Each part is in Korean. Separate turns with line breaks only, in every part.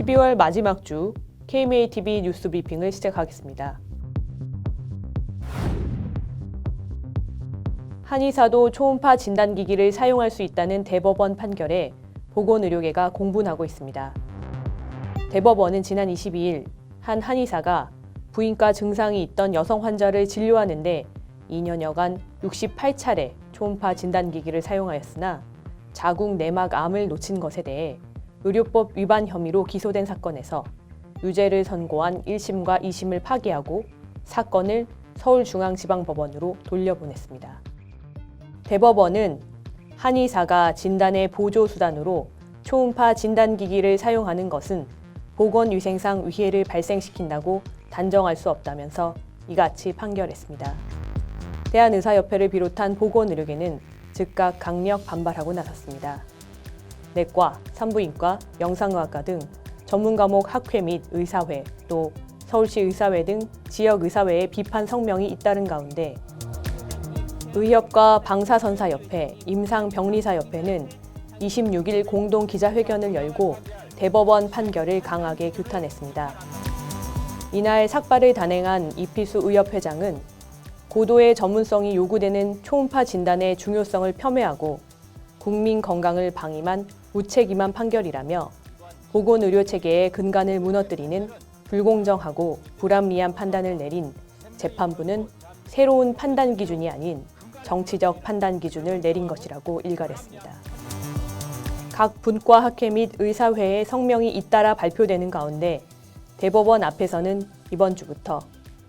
12월 마지막 주 KMATV 뉴스 브리핑을 시작하겠습니다. 한의사도 초음파 진단기기를 사용할 수 있다는 대법원 판결에 보건의료계가 공분하고 있습니다. 대법원은 지난 22일 한 한의사가 부인과 증상이 있던 여성 환자를 진료하는데 2년여간 68차례 초음파 진단기기를 사용하였으나 자궁 내막 암을 놓친 것에 대해 의료법 위반 혐의로 기소된 사건에서 유죄를 선고한 1심과 2심을 파기하고 사건을 서울중앙지방법원으로 돌려보냈습니다. 대법원은 한의사가 진단의 보조 수단으로 초음파 진단기기를 사용하는 것은 보건위생상 위해를 발생시킨다고 단정할 수 없다면서 이같이 판결했습니다. 대한의사협회를 비롯한 보건의료계는 즉각 강력 반발하고 나섰습니다. 내과, 산부인과, 영상의학과 등 전문 과목 학회 및 의사회, 또 서울시 의사회 등 지역 의사회의 비판 성명이 잇따른 가운데 의협과 방사선사협회, 임상병리사협회는 26일 공동 기자회견을 열고 대법원 판결을 강하게 규탄했습니다. 이날 삭발을 단행한 이필수 의협회장은 고도의 전문성이 요구되는 초음파 진단의 중요성을 폄훼하고 국민 건강을 방임한 무책임한 판결이라며 보건의료 체계의 근간을 무너뜨리는 불공정하고 불합리한 판단을 내린 재판부는 새로운 판단 기준이 아닌 정치적 판단 기준을 내린 것이라고 일갈했습니다. 각 분과 학회 및 의사회의 성명이 잇따라 발표되는 가운데 대법원 앞에서는 이번 주부터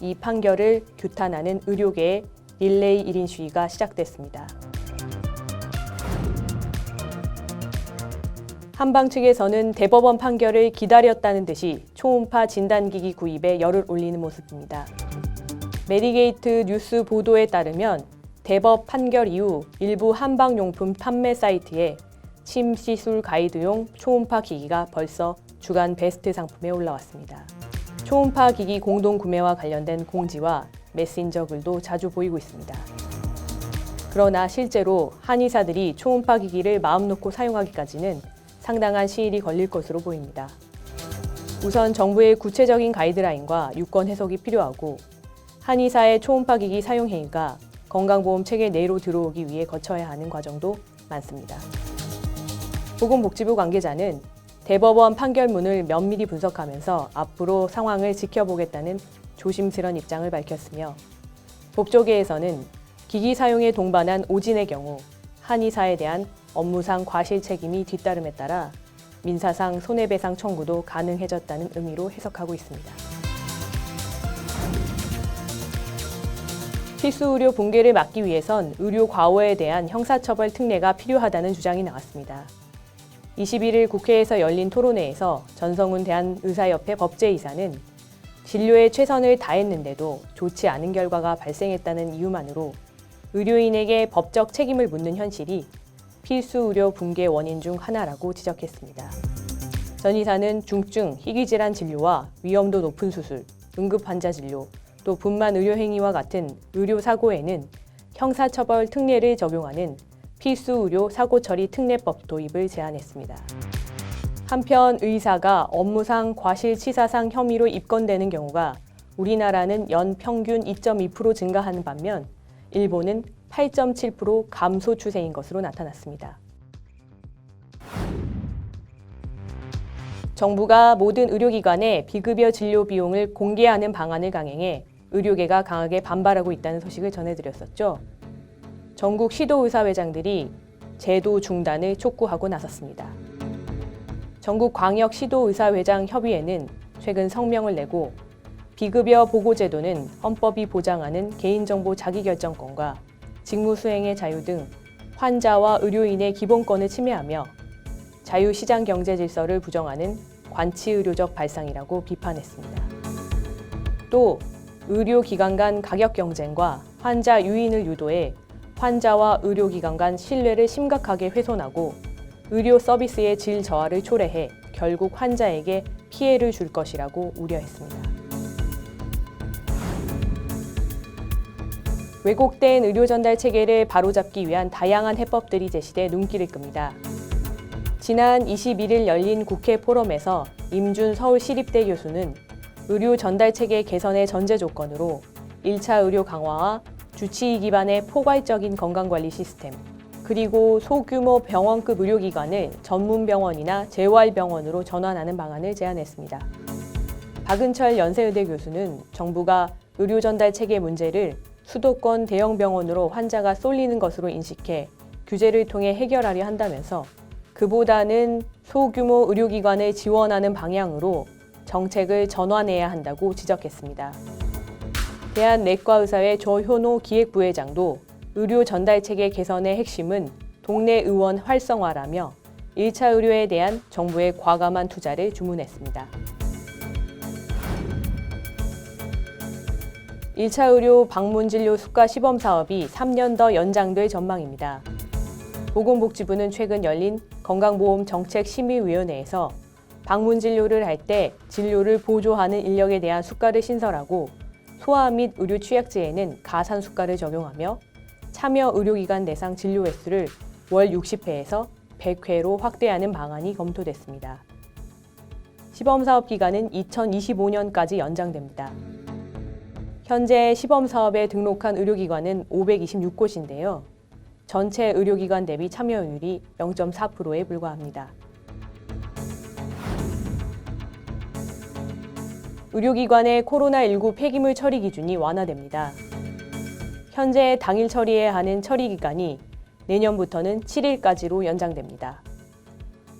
이 판결을 규탄하는 의료계의 릴레이 1인 시위가 시작됐습니다. 한방 측에서는 대법원 판결을 기다렸다는 듯이 초음파 진단기기 구입에 열을 올리는 모습입니다. 메디게이트 뉴스 보도에 따르면 대법 판결 이후 일부 한방용품 판매 사이트에 침 시술 가이드용 초음파 기기가 벌써 주간 베스트 상품에 올라왔습니다. 초음파 기기 공동 구매와 관련된 공지와 메신저 글도 자주 보이고 있습니다. 그러나 실제로 한의사들이 초음파 기기를 마음 놓고 사용하기까지는 상당한 시일이 걸릴 것으로 보입니다. 우선 정부의 구체적인 가이드라인과 유권 해석이 필요하고 한의사의 초음파 기기 사용 행위가 건강보험 체계 내로 들어오기 위해 거쳐야 하는 과정도 많습니다. 보건복지부 관계자는 대법원 판결문을 면밀히 분석하면서 앞으로 상황을 지켜보겠다는 조심스런 입장을 밝혔으며 법조계에서는 기기 사용에 동반한 오진의 경우 한의사에 대한 업무상 과실 책임이 뒤따름에 따라 민사상 손해배상 청구도 가능해졌다는 의미로 해석하고 있습니다. 필수 의료 붕괴를 막기 위해선 의료 과오에 대한 형사처벌 특례가 필요하다는 주장이 나왔습니다. 21일 국회에서 열린 토론회에서 전성훈 대한의사협회 법제이사는 진료에 최선을 다했는데도 좋지 않은 결과가 발생했다는 이유만으로 의료인에게 법적 책임을 묻는 현실이 필수 의료 붕괴 원인 중 하나라고 지적했습니다. 전 이사는 중증, 희귀질환 진료와 위험도 높은 수술, 응급 환자 진료, 또 분만 의료 행위와 같은 의료 사고에는 형사처벌 특례를 적용하는 필수 의료 사고 처리 특례법 도입을 제안했습니다. 한편 의사가 업무상 과실치사상 혐의로 입건되는 경우가 우리나라는 연 평균 2.2% 증가하는 반면 일본은 8.7% 감소 추세인 것으로 나타났습니다. 정부가 모든 의료기관의 비급여 진료 비용을 공개하는 방안을 강행해 의료계가 강하게 반발하고 있다는 소식을 전해드렸었죠. 전국 시도의사회장들이 제도 중단을 촉구하고 나섰습니다. 전국 광역 시도의사회장 협의회는 최근 성명을 내고 비급여 보고제도는 헌법이 보장하는 개인정보 자기결정권과 직무 수행의 자유 등 환자와 의료인의 기본권을 침해하며 자유시장 경제 질서를 부정하는 관치의료적 발상이라고 비판했습니다. 또 의료기관 간 가격 경쟁과 환자 유인을 유도해 환자와 의료기관 간 신뢰를 심각하게 훼손하고 의료 서비스의 질 저하를 초래해 결국 환자에게 피해를 줄 것이라고 우려했습니다. 왜곡된 의료 전달 체계를 바로잡기 위한 다양한 해법들이 제시돼 눈길을 끕니다. 지난 21일 열린 국회 포럼에서 임준 서울시립대 교수는 의료 전달 체계 개선의 전제 조건으로 1차 의료 강화와 주치의 기반의 포괄적인 건강관리 시스템, 그리고 소규모 병원급 의료기관을 전문병원이나 재활병원으로 전환하는 방안을 제안했습니다. 박은철 연세의대 교수는 정부가 의료 전달 체계 문제를 수도권 대형 병원으로 환자가 쏠리는 것으로 인식해 규제를 통해 해결하려 한다면서 그보다는 소규모 의료기관을 지원하는 방향으로 정책을 전환해야 한다고 지적했습니다. 대한내과의사회 조효노 기획부회장도 의료 전달 체계 개선의 핵심은 동네 의원 활성화라며 1차 의료에 대한 정부의 과감한 투자를 주문했습니다. 1차 의료 방문 진료 수가 시범 사업이 3년 더 연장될 전망입니다. 보건복지부는 최근 열린 건강보험 정책 심의위원회에서 방문 진료를 할 때 진료를 보조하는 인력에 대한 수가를 신설하고 소아 및 의료 취약제에는 가산 수가를 적용하며 참여 의료기관 대상 진료 횟수를 월 60회에서 100회로 확대하는 방안이 검토됐습니다. 시범 사업 기간은 2025년까지 연장됩니다. 현재 시범 사업에 등록한 의료기관은 526곳인데요. 전체 의료기관 대비 참여율이 0.4%에 불과합니다. 의료기관의 코로나19 폐기물 처리 기준이 완화됩니다. 현재 당일 처리해야 하는 처리 기간이 내년부터는 7일까지로 연장됩니다.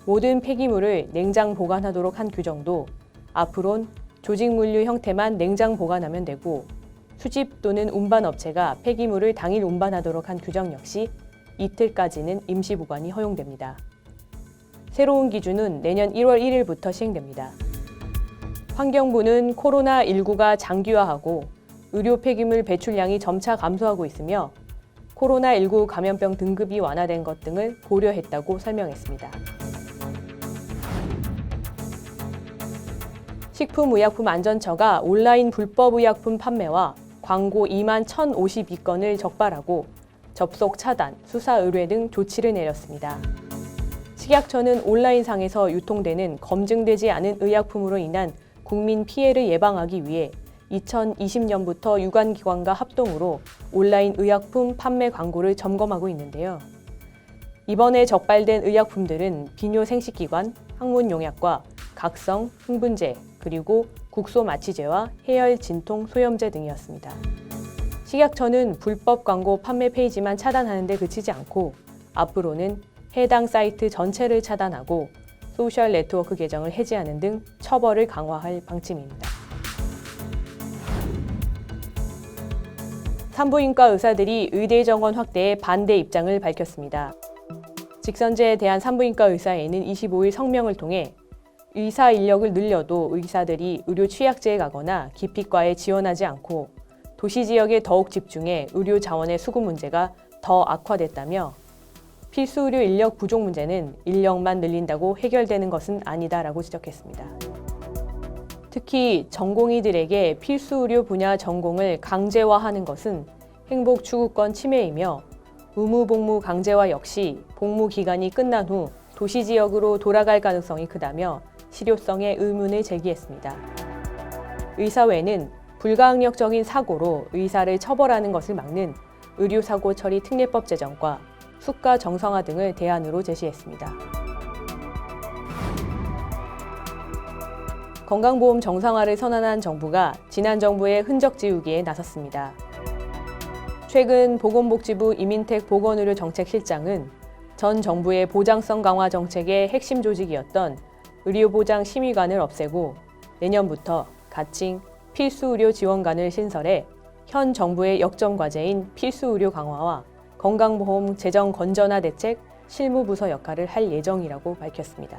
모든 폐기물을 냉장 보관하도록 한 규정도 앞으론 조직 물류 형태만 냉장 보관하면 되고 수집 또는 운반 업체가 폐기물을 당일 운반하도록 한 규정 역시 이틀까지는 임시 보관이 허용됩니다. 새로운 기준은 내년 1월 1일부터 시행됩니다. 환경부는 코로나19가 장기화하고 의료 폐기물 배출량이 점차 감소하고 있으며 코로나19 감염병 등급이 완화된 것 등을 고려했다고 설명했습니다. 식품의약품안전처가 온라인 불법 의약품 판매와 광고 2만 1,052건을 적발하고 접속 차단, 수사 의뢰 등 조치를 내렸습니다. 식약처는 온라인상에서 유통되는 검증되지 않은 의약품으로 인한 국민 피해를 예방하기 위해 2020년부터 유관기관과 합동으로 온라인 의약품 판매 광고를 점검하고 있는데요. 이번에 적발된 의약품들은 비뇨생식기관, 항문용약과 각성, 흥분제, 그리고 국소 마취제와 해열 진통 소염제 등이었습니다. 식약처는 불법 광고 판매 페이지만 차단하는 데 그치지 않고 앞으로는 해당 사이트 전체를 차단하고 소셜 네트워크 계정을 해지하는 등 처벌을 강화할 방침입니다. 산부인과 의사들이 의대 정원 확대에 반대 입장을 밝혔습니다. 직선제에 대한 산부인과 의사회는 25일 성명을 통해 의사 인력을 늘려도 의사들이 의료 취약제에 가거나 기피과에 지원하지 않고 도시 지역에 더욱 집중해 의료 자원의 수급 문제가 더 악화됐다며 필수 의료 인력 부족 문제는 인력만 늘린다고 해결되는 것은 아니다라고 지적했습니다. 특히 전공의들에게 필수 의료 분야 전공을 강제화하는 것은 행복 추구권 침해이며 의무 복무 강제화 역시 복무 기간이 끝난 후 도시 지역으로 돌아갈 가능성이 크다며 실효성에 의문을 제기했습니다. 의사회는 불가항력적인 사고로 의사를 처벌하는 것을 막는 의료사고 처리 특례법 제정과 수가 정상화 등을 대안으로 제시했습니다. 건강보험 정상화를 선언한 정부가 지난 정부의 흔적 지우기에 나섰습니다. 최근 보건복지부 이민택 보건의료정책실장은 전 정부의 보장성 강화 정책의 핵심 조직이었던 의료보장 심의관을 없애고 내년부터 가칭 필수의료 지원관을 신설해 현 정부의 역점 과제인 필수의료 강화와 건강보험 재정 건전화 대책 실무부서 역할을 할 예정이라고 밝혔습니다.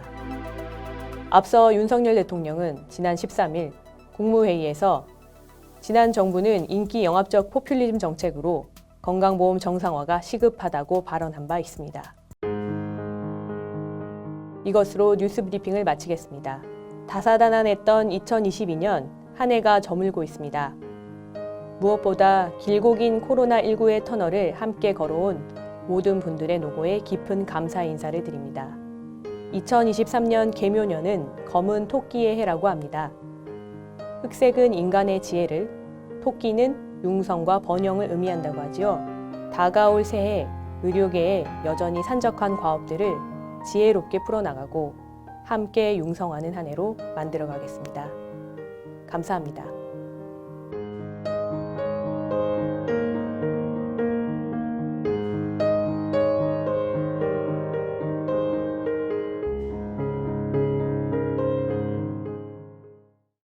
앞서 윤석열 대통령은 지난 13일 국무회의에서 지난 정부는 인기 영합적 포퓰리즘 정책으로 건강보험 정상화가 시급하다고 발언한 바 있습니다. 이것으로 뉴스 브리핑을 마치겠습니다. 다사다난했던 2022년 한 해가 저물고 있습니다. 무엇보다 길고 긴 코로나19의 터널을 함께 걸어온 모든 분들의 노고에 깊은 감사 인사를 드립니다. 2023년 개묘년은 검은 토끼의 해라고 합니다. 흑색은 인간의 지혜를, 토끼는 융성과 번영을 의미한다고 하지요. 다가올 새해 의료계에 여전히 산적한 과업들을 지혜롭게 풀어나가고 함께 융성하는 한 해로 만들어 가겠습니다. 감사합니다.